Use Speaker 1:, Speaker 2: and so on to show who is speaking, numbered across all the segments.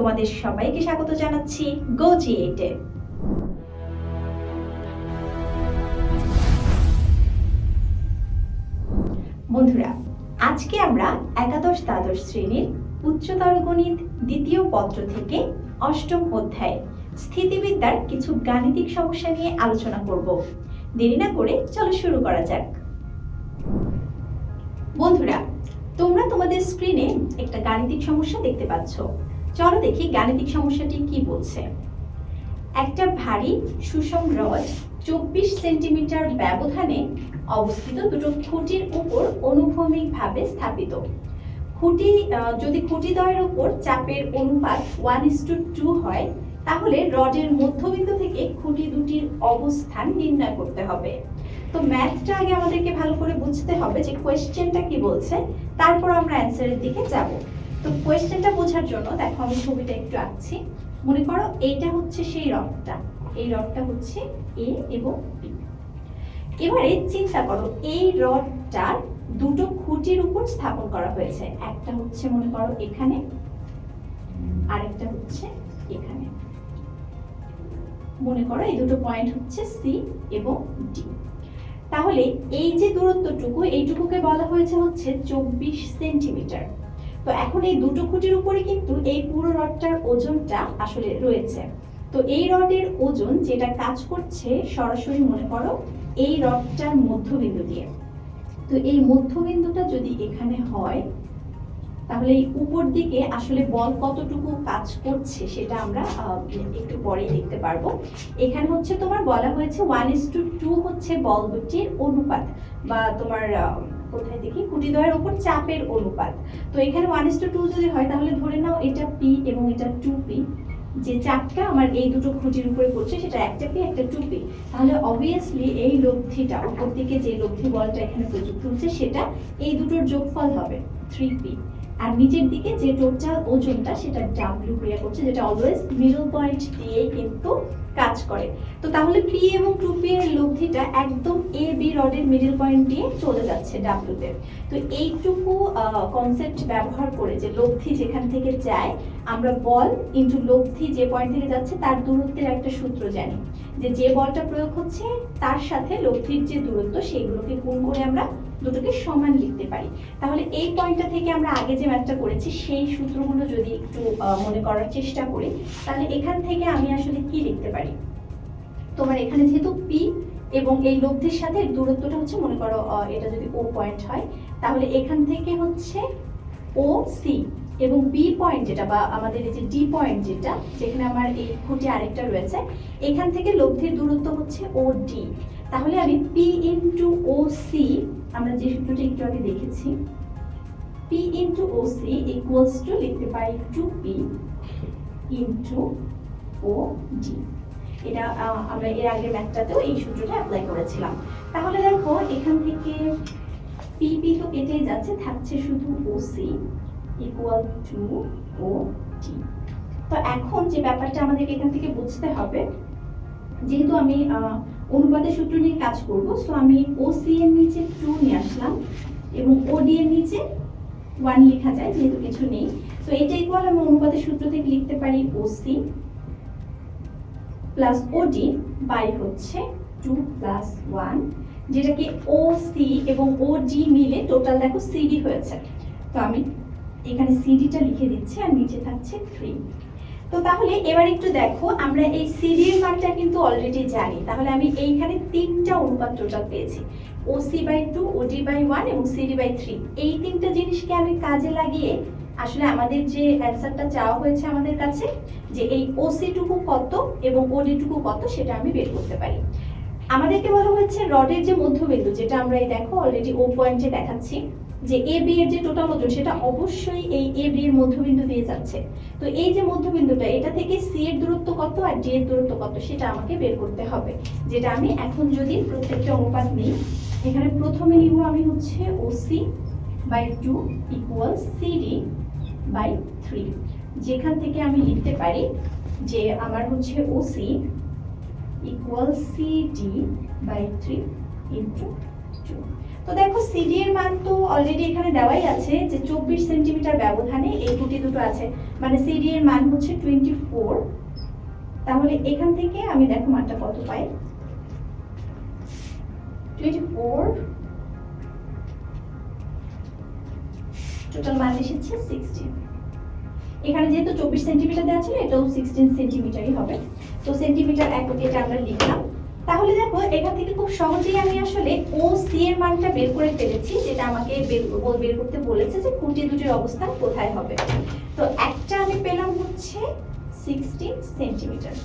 Speaker 1: তোমাদের সবাইকে স্বাগত জানাচ্ছি গো জি এইটে বন্ধুরা, আজকে আমরা একাদশ দ্বাদশ শ্রেণির উচ্চতর গণিত দ্বিতীয় পত্র থেকে অষ্টম অধ্যায় স্থিতিবিদ্যার কিছু গাণিতিক সমস্যা নিয়ে আলোচনা করব। দেরি না করে চলো শুরু করা যাক। বন্ধুরা, তোমরা তোমাদের স্ক্রিনে একটা গাণিতিক সমস্যা দেখতে পাচ্ছ। চলো দেখি গাণিতিক সমস্যাটি কি বলছে। একটা ভারী সুষম রড চব্বিশ সেন্টিমিটার ব্যবধানে অবস্থিত দুটো খুঁটির উপর অনুভূমিকভাবে স্থাপিত। খুঁটি যদি খুঁটি দ্বয়ের উপর চাপের অনুপাত ওয়ান ইস টু টু হয়, তাহলে রডের মধ্যবিন্দু থেকে খুঁটি দুটির অবস্থান নির্ণয় করতে হবে। তো ম্যাথটা আগে আমাদেরকে ভালো করে বুঝতে হবে যে কোয়েশ্চেনটা কি বলছে, তারপর আমরা অ্যান্সারের দিকে যাব। তো কোয়েশ্চেনটা বোঝার জন্য, দেখো আমি ছবিটা একটু আঁকছি। মনে করো এইটা হচ্ছে সেই রডটা এই রডটা হচ্ছে এ এবং বি এবারে চিন্তা করো, এই রডটার দুটো খুঁটির উপর স্থাপন করা হয়েছে। একটা হচ্ছে মনে করো এখানে, আরেকটা হচ্ছে এখানে। মনে করো এই দুটো পয়েন্ট হচ্ছে সি এবং ডি তাহলে এই যে দূরত্বটুকু, এইটুকুকে বলা হয়েছে হচ্ছে চব্বিশ সেন্টিমিটার তো এখন এই দুটো খুঁটির উপরে কিন্তু এই পুরো রডটার ওজনটা আসলে রয়েছে। তো এই রডের ওজন যেটা কাজ করছে, সরাসরি মনে করো, এই রডটার মধ্যবিন্দু দিয়ে। তো এই মধ্যবিন্দুটা যদি এখানে হয়, তাহলে এই উপর দিকে আসলে বল কতটুকু কাজ করছে সেটা আমরা একটু পরেই দেখতে পারব। এখানে হচ্ছে তোমার বলা হয়েছে ওয়ান ইস টু টু হচ্ছে বল দুটির অনুপাত বা তোমার কোথায় দেখি? খুঁটিদ্বয়ের উপর চাপের অনুপাত। তো এখানে ওয়ান ইস টু টু যদি হয়, তাহলে ধরে নাও এটা পি এবং এটা টু পি যে চাপটা আমার এই দুটো খুঁটির উপরে পড়ছে, সেটা একটা পি একটা টু পি তাহলে অবভিয়াসলি এই লব্ধিটা, উপর দিকে যে লব্ধি বলটা এখানে প্রযুক্ত হচ্ছে সেটা এই দুটোর যোগফল হবে থ্রি পি আর নিচের দিকে যে টোটাল ওজনটা, সেটা ডাব্লিউ ক্রিয়া করছে, যেটা অলওয়েজ মিডল পয়েন্ট দিয়ে কিন্তু কাজ করে। তো তাহলে পি এবং টু পি এর লব্ধিটা একদম এ বি রডের মিডল পয়েন্ট দিয়ে চলে যাচ্ছে ডাব্লিউ তে। তো এইটুকু কনসেপ্ট ব্যবহার করে যে লব্ধি যেখান থেকে যায়, আমরা বল ইনটু লব্ধি যে পয়েন্ট থেকে যাচ্ছে, তার দূরত্বের একটা সূত্র জানি। যে যে বলটা প্রয়োগ হচ্ছে, তার সাথে লব্ধির যে দূরত্ব সেগুলোকে গুণ করে আমরা দুটোকে সমান লিখতে পারি। তাহলে এই পয়েন্টটা থেকে আমরা আগে যে ম্যাথটা করেছি, সেই সূত্রগুলো যদি একটু মনে করার চেষ্টা করি, তাহলে এখান থেকে আমি আসলে কি লিখতে পারি? তোমার এখানে যেহেতু পি এবং এই লব্ধির সাথে দূরত্বটা হচ্ছে, মনে করো এটা যদি ও পয়েন্ট হয়, তাহলে এখান থেকে হচ্ছে ও সি এবং বি পয়েন্ট যেটা বা আমাদের এই যে ডি পয়েন্ট যেটা, যেখানে আমার এই খুঁটি আরেকটা রয়েছে, এখান থেকে লব্ধির দূরত্ব হচ্ছে ও ডি তাহলে আমি পি ইন্টু ও সি আমরা যে সূত্রটি একটু আগে দেখেছি P into O C equals to লিখতে পারি two P into O D এটা আমরা এর আগের ম্যাথটাতেও এই সূত্রটা অ্যাপ্লাই করেছিলাম। তাহলে দেখো, এখান থেকে পি পি তো কেটেই যাচ্ছে, থাকছে শুধু O C equal to O T তো এখন যে ব্যাপারটা আমাদেরকে এখান থেকে বুঝতে হবে, যেহেতু আমি অনুপাতের সূত্র নিয়ে কাজ করব সো আমি ও সি এর নিচে টু নিয়ে আসলাম এবং ও ডি এর নিচে ওয়ান লেখা যায়, যেহেতু কিছু নেই। তো এটা ইকুয়াল আমি অনুপাতের সূত্র থেকে লিখতে পারি O C plus OD by হচ্ছে টু প্লাস ওয়ান যেটাকে ও সি এবং ও ডি মিলে টোটাল দেখো সিডি হয়েছে। তো আমি এখানে সিডিটা লিখে দিচ্ছি আর নিচে থাকছে থ্রি তো তাহলে এবার একটু দেখো, আমরা এই সিডি এর মানটা কিন্তু অলরেডি জানি। তাহলে আমি এইখানে তিনটা অনুপাত টোটাল পেয়েছি O C by two OD by one এবং সিডি বাই থ্রি এই তিনটা জিনিসকে আমি কাজে লাগিয়ে আসলে আমাদের যে অ্যান্সারটা চাওয়া হয়েছে আমাদের কাছে, যে এই ওসি টুকু কত এবং ওডি টুকু কত সেটা আমি বের করতে পারি। আমাদেরকে বলা হয়েছে রডের যে মধ্যবিন্দু, যেটা আমরা এই দেখো অলরেডি ও পয়েন্টে দেখাচ্ছি। যে এ বি এর যে টোটাল ওজন, সেটা অবশ্যই এই এ বি এর মধ্যবিন্দু দিয়ে যাচ্ছে। তো এই যে মধ্যবিন্দুটা, এটা থেকে সি এর দূরত্ব কত আর ডি এর দূরত্ব কত, সেটা আমাকে বের করতে হবে। যেটা আমি এখন যদি প্রত্যেকটা অনুপাত নিই, এখানে প্রথমে নিব আমি হচ্ছে OC by two equal CD by three যেখান থেকে আমি লিখতে পারি যে আমার হচ্ছে OC equal CD by three into two তো দেখো সিডি এর মান তো অলরেডি এখানে দেওয়াই আছে যে চব্বিশ সেন্টিমিটার ব্যবধানে এই খুঁটি দুটো আছে। মানে সিডি এর মান হচ্ছে টোয়েন্টি ফোর তাহলে এখান থেকে আমি দেখো মানটা কত পাই? টোয়েন্টি ফোর টোটাল মান এসেছে সিক্সটিন এখানে যেহেতু চব্বিশ সেন্টিমিটার দেওয়া ছিল, এটাও সিক্সটিন সেন্টিমিটারই হবে। তো সেন্টিমিটার এককে এটা আমরা লিখলাম। তাহলে দেখো, এখান থেকে খুব সহজেই আমি আসলে ও সি এর মানটা বের করে ফেলেছি, যেটা আমাকে বের করতে বলেছে যে খুঁটি দুটির অবস্থান কোথায় হবে। তো একটা আমি পেলাম হচ্ছে সিক্সটিন সেন্টিমিটার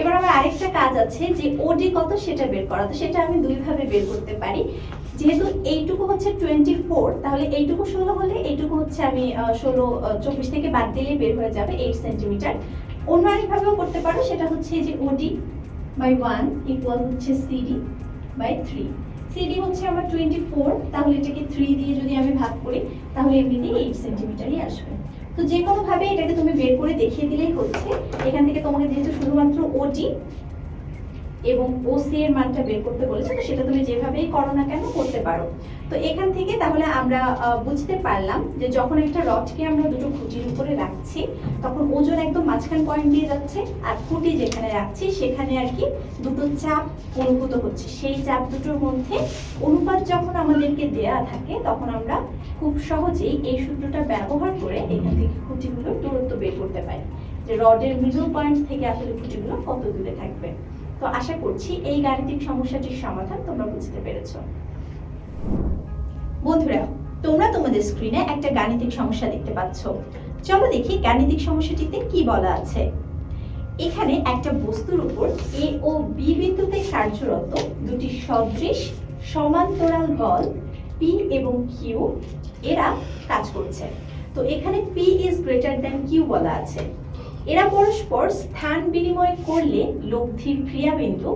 Speaker 1: এবার আমার আরেকটা কাজ আছে যে ওডি কত সেটা বের করা। তো সেটা আমি দুইভাবে বের করতে পারি। যেহেতু এইটুকু হচ্ছে টোয়েন্টি ফোর তাহলে এইটুকু ষোলো হলে এইটুকু হচ্ছে আমি ষোলো চব্বিশ থেকে বাদ দিলেই বের হয়ে যাবে এইট সেন্টিমিটার অন্য আরেকভাবেও করতে পারো, সেটা হচ্ছে যে O D by one equal হচ্ছে C D by three C D হচ্ছে আমার টোয়েন্টি ফোর তাহলে এটাকে থ্রি দিয়ে যদি আমি ভাগ করি, তাহলে এমনিতে এইট সেন্টিমিটারই আসবে। তো যে কোনো ভাবে এটাকে তুমি বের করে দেখিয়ে দিলেই হচ্ছে, এখান থেকে তোমাকে যেহেতু শুধুমাত্র ওটি এবং ওসি এর মানটা বের করতে বলেছে, তো সেটা তুমি যেভাবেই করো না কেন করতে পারো। তো এখান থেকে তাহলে আমরা বুঝতে পারলাম যে যখন একটা রডকে আমরা দুটো খুঁটির উপরে রাখছি, তখন ওজন একদম মাঝখান পয়েন্ট দিয়ে যাচ্ছে আর খুঁটি যেখানে রাখছি সেখানে আর কি দুটো চাপ অনুভূত হচ্ছে। সেই চাপ দুটোর মধ্যে অনুপাত যখন আমাদেরকে দেয়া থাকে, তখন আমরা খুব সহজেই এই সূত্রটা ব্যবহার করে এখান থেকে খুঁটিগুলোর দূরত্ব বের করতে পারি। যে রডের মিডল পয়েন্ট থেকে আসলে খুঁটিগুলো কত দূরে থাকবে। তো আশা করছি এই গাণিতিক সমস্যাটির সমাধান তোমরা বুঝতে পেরেছ। বন্ধুরা, তোমরা তোমাদের স্ক্রিনে একটা গাণিতিক সমস্যা দেখতে পাচ্ছ। চলো দেখি গাণিতিক সমস্যাটিতে কি বলা আছে। এখানে একটা বস্তুর উপর এ ও বি বিন্দুতে কার্যরত দুটি সদৃশ সমান্তরাল বল পি এবং কিউ এরা কাজ করছে। তো এখানে P is greater than Q বলা আছে। এরা পরস্পর স্থান বিনিময় করলে লব্ধির ক্রিয়াবিন্দু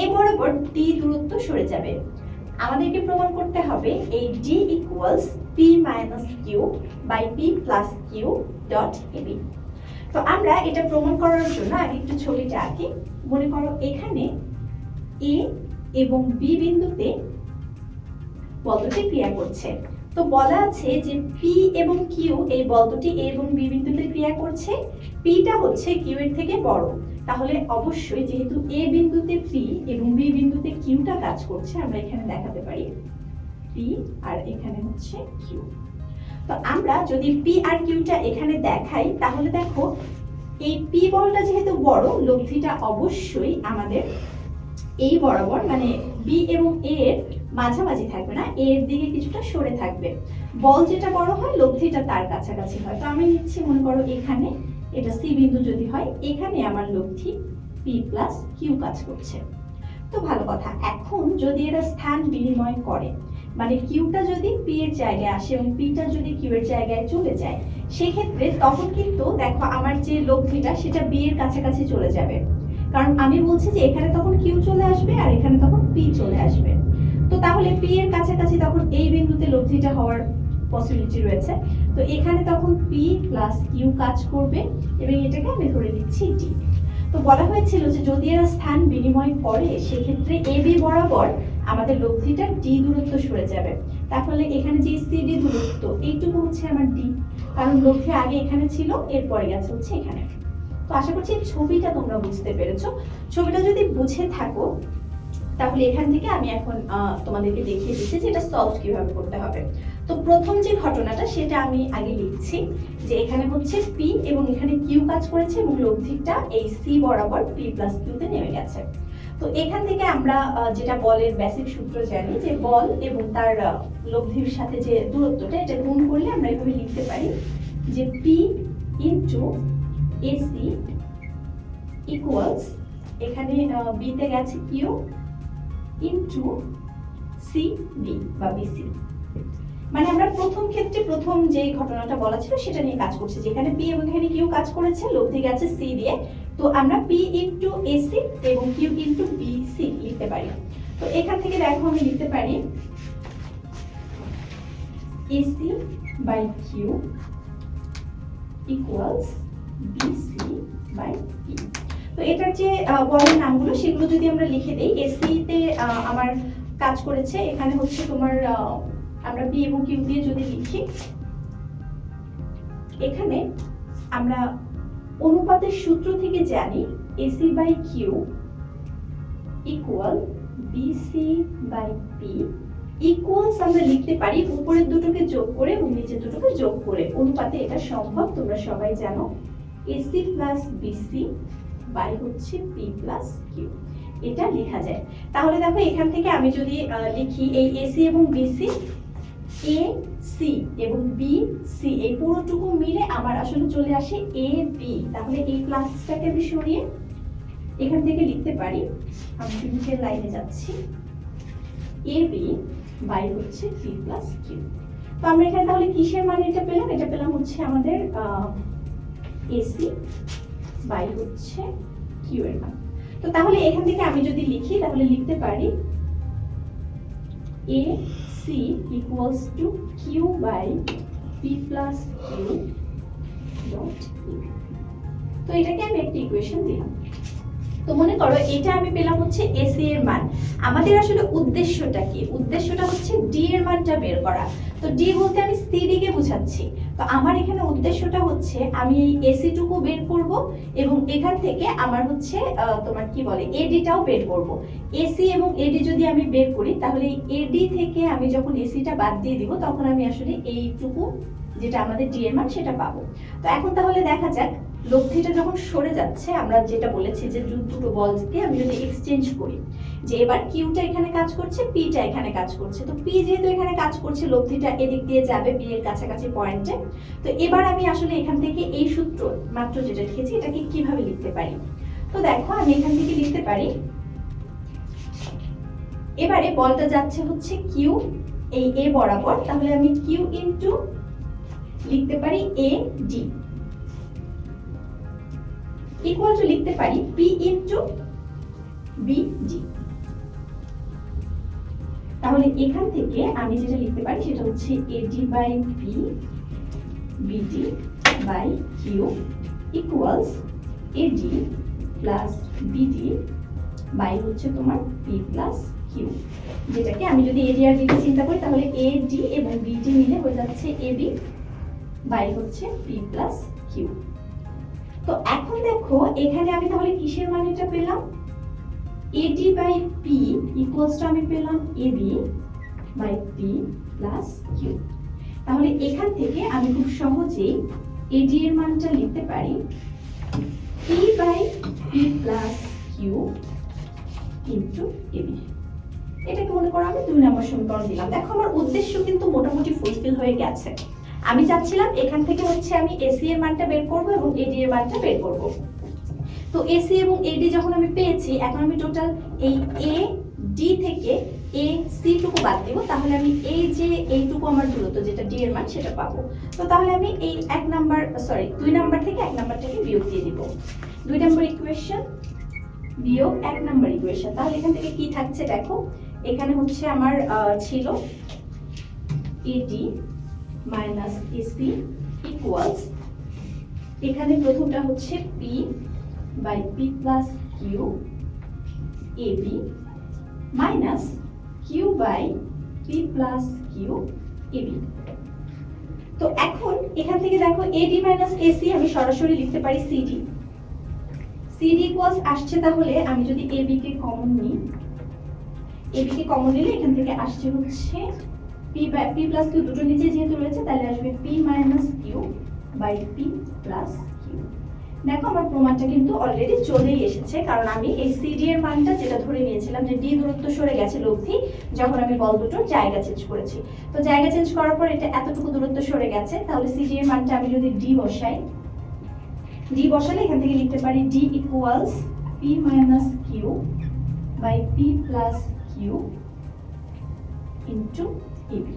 Speaker 1: এ বরাবর টি দূরত্ব সরে যাবে। আমাদেরকে প্রমাণ করতে হবে এই D equals P minus Q by P plus Q dot AB তো আমরা এটা প্রমাণ করার জন্য আগে একটু ছবিটা আঁকি। মনে করো এখানে এ এবং বি বিন্দুতে বলটি ক্রিয়া করছে। তো বলা আছে যে পি এবং কিউ এই বল দুটি এ এবং বি বিন্দুতে ক্রিয়া করছে। পিটা হচ্ছে কিউ এর থেকে বড়। তাহলে অবশ্যই যেহেতু এ বিন্দুতে পি এবং বি বিন্দুতে কিউটা কাজ করছে, আমরা এখানে দেখাতে পারি পি আর এখানে হচ্ছে কিউ তো আমরা যদি পি আর কিউটা এখানে দেখাই, তাহলে দেখো এই পি বলটা যেহেতু বড় লব্ধিটা অবশ্যই আমাদের এই বরাবর মানে বি এবং এ এর মাঝামাঝি থাকবে না এ এর দিকে কিছুটা সরে থাকবে। বল যেটা বড় হয় লব্ধিটা তার কাছাকাছি হয়। তো আমি নিচ্ছি, মনে করো, এখানে এটা সি বিন্দু যদি হয়, এখানে আমার লব্ধি পি প্লাস কিউ কাজ করছে। তো ভালো কথা, এখন যদি এরা স্থান বিনিময় করে মানে কিউটা যদি পি এর জায়গায় আসে এবং পিটা যদি কিউ এর জায়গায় চলে যায়, সেক্ষেত্রে তখন কিন্তু দেখো আমার যে লব্ধিটা, সেটা বি এর কাছাকাছি চলে যাবে। কারণ আমি বলছি যে এখানে তখন কিউ চলে আসবে আর এখানে তখন পি চলে আসবে। তো তাহলে পি এর কাছাকাছি তখন এই বিন্দুতে লব্ধিটা হওয়ার পসিবিলিটি রয়েছে। তো এখানে তখন পি প্লাস কিউ কাজ করবে এবং এটাকে আমি ধরে নিচ্ছি ডি তো বলা হয়েছিল যে যদি এরা স্থান বিনিময় করে, সেক্ষেত্রে এ বি বরাবর আমাদের লব্ধিটা ডি দূরত্ব সরে যাবে। তাহলে এখানে যে সিডি দূরত্ব, এইটুকু হচ্ছে আমার ডি কারণ লব্ধি আগে এখানে ছিল, এরপরে গেছে হচ্ছে এখানে। তো আশা করছি ছবিটা তোমরা বুঝতে পেরেছ। ছবিটা যদি বুঝে থাকো, তাহলে এখান থেকে আমি এখন তোমাদেরকে দেখিয়ে দিচ্ছি যে এটা সলভ কীভাবে করতে হবে। তো প্রথম যে ঘটনাটা সেটা আমি আগে লিখছি যে এখানে হচ্ছে পি এবং এখানে কিউ কাজ করেছে এবং লব্ধিটা এই সি বরাবর পি প্লাস কিউতে নেমে গেছে। তো এখান থেকে আমরা যেটা বলের বেসিক সূত্র জানি যে বল এবং তার লব্ধির সাথে যে দূরত্বটা এটা গুণ করলে আমরা এভাবে লিখতে পারি যে পি ইন্টু এসি ইকুয়ালস এখানে বিতে গেছে কিউ ইন্টু সি বি বা বিসি মানে আমরা প্রথম ক্ষেত্রে প্রথম যে ঘটনাটা বলা ছিল সেটা নিয়ে কাজ করছি। যেখানে পি এবং এখানে কিউ কাজ করেছে, লব্ধি গেছে সি দিয়ে। তো আমরা পি ইন্টু এসি এবং কিউ ইন্টু বিসি লিখতে পারি। তো এখান থেকে দেখো আমি লিখতে পারি AC by Q equals BC by P তো এটার যে বলের নামগুলো সেগুলো যদি আমরা লিখে দিই এসিতে আমার কাজ করেছে, এখানে হচ্ছে তোমার আমরা পি এবং কিউ দিয়ে যদি লিখি, এখানে আমরা অনুপাতের সূত্র থেকে জানি AC by Q equal BC by P equals আমরা লিখতে পারি উপরের দুটোকে যোগ করে এবং নিচের দুটোকে যোগ করে। অনুপাতে এটা সম্ভব, তোমরা সবাই জানো। এসি প্লাস বিসি বাই হচ্ছে পি প্লাস কিউ এটা লেখা যায়। তাহলে দেখো এখান থেকে আমি যদি লিখি এই এসি এবং বিসি এ সি এবং বি সি এই পুরোটুকু মিলে আমার আসলে চলে আসে এ বি তাহলে এই প্লাসটাকে আমি সরিয়ে এখান থেকে লিখতে পারি। আমি নিচের লাইনে যাচ্ছি। এ বি বাই হচ্ছে পি প্লাস কিউ তো আমরা এখানে তাহলে কিসের মান এটা পেলাম? এটা পেলাম হচ্ছে আমাদের এসি বাই হচ্ছে কিউ এর মান। তো তাহলে এখান থেকে আমি যদি লিখি, তাহলে লিখতে পারি A C equals to Q by P plus Q dot তো এটাকে আমি একটা ইকুয়েশন দিলাম। তো মনে করো এটা আমি পেলাম হচ্ছে এসি এর মান। আমাদের আসলে উদ্দেশ্যটা কি? উদ্দেশ্যটা হচ্ছে ডি এর মানটা বের করা। তো ডি বলতে আমি সিডি কে বোঝাচ্ছি। তো আমার এখানে উদ্দেশ্যটা হচ্ছে, আমি এই এসি টুকু বের করব এবং এখান থেকে আমার হচ্ছে তোমার কি বলে এডিটাও বের করব। এসি এবং এডি যদি আমি বের করি, তাহলে এই এডি থেকে আমি যখন এসিটা বাদ দিয়ে দিব, তখন আমি আসলে এইটুকু যেটা আমাদের ডি এর মান, সেটা পাবো। তো এখন তাহলে দেখা যাক লব্ধিটা যখন সরে যাচ্ছে, আমরা যেটা বলেছি যে দুটো বলকে আমি যদি এক্সচেঞ্জ করি। যে এবার কিউটা এখানে কাজ করছে, পিটা এখানে কাজ করছে। তো পি যেহেতু এখানে কাজ করছে, লব্ধিটা এদিক দিয়ে যাবে বি এর কাছাকাছি পয়েন্টে তো এবার আমি আসলে এখান থেকে এই সূত্র মাত্র যেটা লিখেছি, এটাকে কীভাবে লিখতে পারি? তো দেখো, আমি এখান থেকে লিখতে পারি। এবারে বলটা যাচ্ছে হচ্ছে কিউ এই এ বরাবর। তাহলে আমি কিউ ইনটু লিখতে পারি এ ডি ইকুয়াল টু লিখতে পারি পি ইনটু বি ডি তাহলে এখান থেকে আমি যেটা লিখতে পারি সেটা হচ্ছে AD by P BD by Q equals AD plus BD by হচ্ছে তোমার পি প্লাস কিউ যেটাকে আমি যদি এডি আর বিডি চিন্তা করি, তাহলে এডি এবং বিডি মিলে হয়ে যাচ্ছে এবি বাই হচ্ছে পি প্লাস কিউ তো এখন দেখো, এখানে আমি তাহলে কিসের মানেটা পেলাম? AD by P equals to আমি পেলাম AB by P plus Q তাহলে এখান থেকে আমি খুব সহজেই এডি এর মানটা লিখতে পারি। P by P plus Q into AB এটাকে মনে করো আমি দুই নম্বর সমীকরণ দিলাম। দেখো আমার উদ্দেশ্য কিন্তু মোটামুটি ফুলফিল হয়ে গেছে। আমি চাচ্ছিলাম এখান থেকে হচ্ছে আমি এসি এর মানটা বের করব এবং এডি এর মানটা বের করব। তো এসি এবং এডি যখন আমি পেয়েছি, এখন আমি টোটাল এই এ ডি থেকে এ সি টুকু বাদ দিব। তাহলে আমি এই যে এইটুকু আমার দূরত্ব, যেটা ডি এর মান, সেটা পাবো। তো তাহলে আমি এই এক নাম্বার সরি দুই নাম্বার থেকে এক নাম্বারটাকে বিয়োগ দিয়ে দিব। দুই নাম্বার ইকুয়েশন বিয়োগ এক নাম্বার ইকুয়েশন তাহলে এখান থেকে কি থাকছে দেখো? এখানে হচ্ছে আমার ছিল এডি মাইনাস এসি ইকুয়ালস এখানে প্রথমটা হচ্ছে P by P plus Q AB minus Q by P plus Q AB তো এখন এখান থেকে দেখো এডি মাইনাস এসি আমি সরাসরি লিখতে পারি সিডি সিডি ইকুয়ালস আসছে তাহলে আমি যদি এবি কে কমন নিই এবি কে কমন নিলে এখান থেকে আসছে হচ্ছে P by P plus Q দুটো নিচে যেহেতু রয়েছে, তাহলে আসবে P minus Q by P plus দেখো, আমার প্রমাণটা কিন্তু অলরেডি চলেই এসেছে, কারণ আমি এই সিডি এর মানটা যেটা ধরে নিয়েছিলাম যে ডি দূরত্ব সরে গেছে লব্ধি, যখন আমি বল দুটোর জায়গা চেঞ্জ করেছি। তো জায়গা চেঞ্জ করার পর এটা এতটুকু দূরত্ব সরে গেছে, তাহলে সিডি এর মানটা আমি যদি ডি বসাই ডি বসালে এখান থেকে লিখতে পারি D equals P minus Q by P plus Q into AB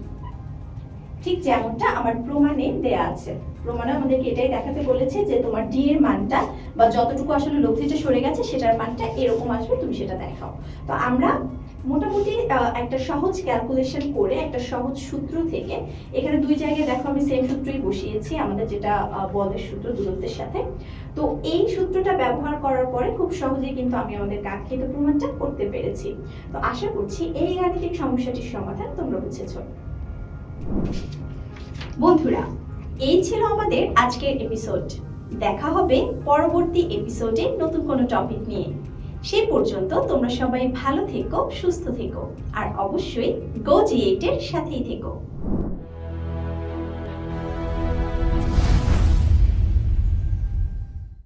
Speaker 1: ঠিক যেমনটা আমার প্রমাণে দেয়া আছে। প্রমাণে আমাদেরকে এটাই দেখাতে বলেছে যে তোমার ডি এর মানটা বা যতটুকু আসলে লব্ধিটা সরে গেছে, সেটার মানটা এরকম আসবে, তুমি সেটা দেখাও। তো আমরা মোটামুটি একটা সহজ ক্যালকুলেশন করে, একটা সহজ সূত্র থেকে, এখানে দুই জায়গায় দেখো আমি সেম সূত্রই বসিয়েছি, আমাদের যেটা বলের সূত্র দূরত্বের সাথে। তো এই সূত্রটা ব্যবহার করার পরে খুব সহজেই কিন্তু আমি আমাদের কাঙ্ক্ষিত প্রমাণটা করতে পেরেছি। তো আশা করছি এই গাণিতিক সমস্যাটির সমাধান তোমরা বুঝেছ। বন্ধুরা, এই ছিল আমাদের আজকের এপিসোড দেখা হবে পরবর্তী এপিসোডে নতুন কোনো টপিক নিয়ে। সে পর্যন্ত তোমরা সবাই ভালো থেকো, সুস্থ থেকো, আর অবশ্যই গো জি এইটের সাথেই থেকো।